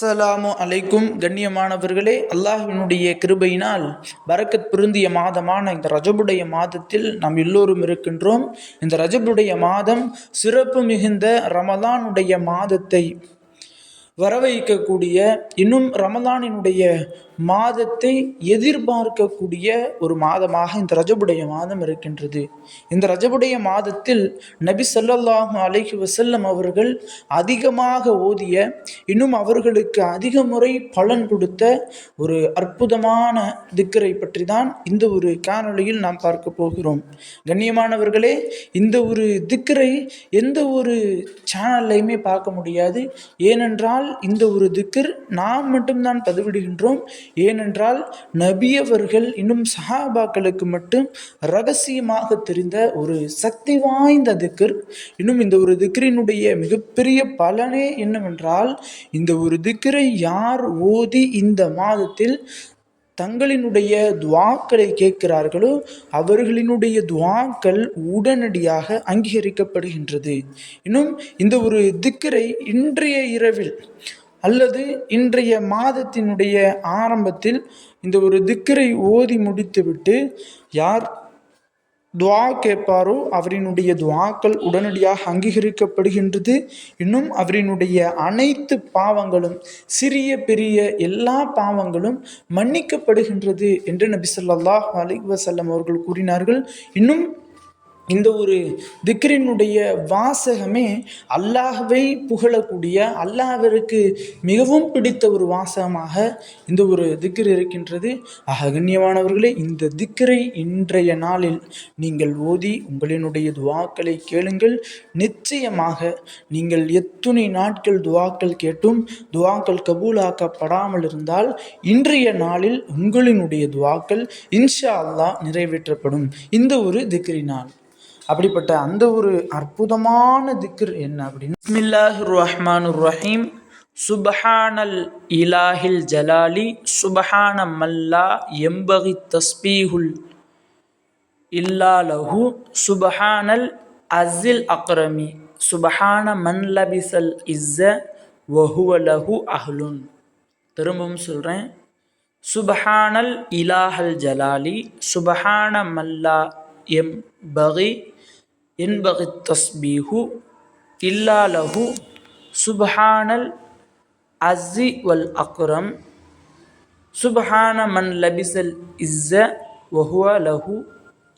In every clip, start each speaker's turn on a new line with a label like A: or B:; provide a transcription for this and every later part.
A: அஸ்ஸலாமு அலைக்கும். கண்ணியமானவர்களே அல்லாஹினுடைய கிருபையினால் பரக்கத் பொருந்திய மாதமான இந்த ரஜபுடைய மாதத்தில் நாம் எல்லோரும் இருக்கின்றோம். இந்த ரஜபுடைய மாதம் சிறப்பு மிகுந்த ரமலானுடைய மாதத்தை வரவைக்கக்கூடிய இன்னும் ரமலானினுடைய மாதத்தை எதிர்பார்க்கக்கூடிய ஒரு மாதமாக இந்த ரஜபுடைய மாதம் இருக்கின்றது. இந்த ரஜபுடைய மாதத்தில் நபி சொல்லல்லாஹு அலஹி வசல்லம் அவர்கள் அதிகமாக ஓதிய இன்னும் அவர்களுக்கு அதிக முறை பலன் கொடுத்த ஒரு அற்புதமான திக்கரை பற்றி தான் இந்த ஒரு காணொலியில் நாம் பார்க்க போகிறோம். கண்ணியமானவர்களே இந்த ஒரு திக்கரை எந்த ஒரு சேனல்லையுமே பார்க்க முடியாது. ஏனென்றால் இந்த ஒரு திக்கர் நாம் மட்டும்தான் பதிவிடுகின்றோம். ஏனென்றால் நபியவர்கள் இன்னும் சஹாபாக்களுக்கு மட்டும் ரகசியமாக தெரிந்த ஒரு சக்தி வாய்ந்த திக்கர் இன்னும் இந்த ஒரு திக்கரினுடைய மிகப்பெரிய பலனே என்னவென்றால் இந்த ஒரு திக்கரை யார் ஓதி இந்த மாதத்தில் தங்களினுடைய துவாக்களை கேட்கிறார்களோ அவர்களினுடைய துவாக்கள் உடனடியாக அங்கீகரிக்கப்படுகின்றது. இன்னும் இந்த ஒரு திக்கரை இன்றைய இரவில் அல்லது இன்றைய மாதத்தினுடைய ஆரம்பத்தில் இந்த ஒரு திக்கரை ஓதி முடித்துவிட்டு யார் துவா கேட்பாரோ அவரினுடைய துவாக்கள் உடனடியாக அங்கீகரிக்கப்படுகின்றது. இன்னும் அவரினுடைய அனைத்து பாவங்களும் சிறிய பெரிய எல்லா பாவங்களும் மன்னிக்கப்படுகின்றது என்று நபி சொல்லாஹ் அலி வசல்லம் அவர்கள் கூறினார்கள். இன்னும் இந்த ஒரு திக்ரினுடைய வாசகமே அல்லாஹவை புகழக்கூடிய அல்லாஹிற்கு மிகவும் பிடித்த ஒரு வாசகமாக இந்த ஒரு திக்ர் இருக்கின்றது. ஆக கண்ணியமானவர்களே இந்த திக்ரை இன்றைய நாளில் நீங்கள் ஓதி உங்களினுடைய துவாக்களை கேளுங்கள். நிச்சயமாக நீங்கள் எத்துணை நாட்கள் துவாக்கள் கேட்டும் துவாக்கள் கபூலாக்கப்படாமல் இருந்தால் இன்றைய நாளில் உங்களினுடைய துவாக்கள் இன்ஷா அல்லாஹ் நிறைவேற்றப்படும். இந்த ஒரு திக்ரினால். அப்படிப்பட்ட அந்த ஒரு அற்புதமான திக்ர் என்ன அப்படின்னு பிஸ்மில்லாஹிர் ரஹ்மான் ரஹீம் சுபஹானல் இலாஹில் ஜலாலி சுபஹான மல்லா எம்பகி தஸ்பீஹுல் இல்லா லஹு சுபஹானல் அசில் அக்ரமி சுபஹான மன் லபிசல் இஸ்ஸ வஹுவலஹு அஹ்லுன். திரும்பவும் சொல்கிறேன் சுபஹானல் இலாஹல் ஜலாலி சுபஹான மல்லா எம் பகி என்பகி தஸ்பீஹு இல்லா லஹு சுபஹானல் அஸ்ஸி வல் அக்ரம் சுபஹான மன் லபிசல் இஸ்ஸ வஹுவ லஹு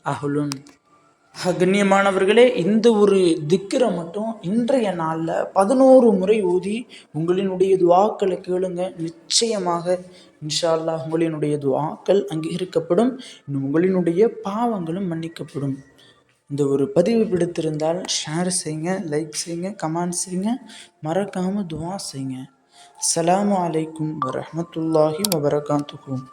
A: அஹ்லுன் கண்ணியமானவர்களே இந்த ஒரு திக்கரை மட்டும் இன்றைய நாளில் பதினோரு முறை ஊதி உங்களினுடைய துவாக்களை கேளுங்க. நிச்சயமாக இன்ஷா அல்லாஹ் உங்களினுடைய துவாக்கள் அங்கீகரிக்கப்படும். இன்னும் உங்களினுடைய பாவங்களும் மன்னிக்கப்படும். இந்த ஒரு பதிவு பிடித்திருந்தால் ஷேர் செய்யுங்க லைக் செய்யுங்க கமெண்ட் செய்யுங்க. மறக்காமல் துவா செய்யுங்க. அஸ்ஸலாமு அலைக்கும் வரமத்துல்லாஹி வபரகாத்துக்கும்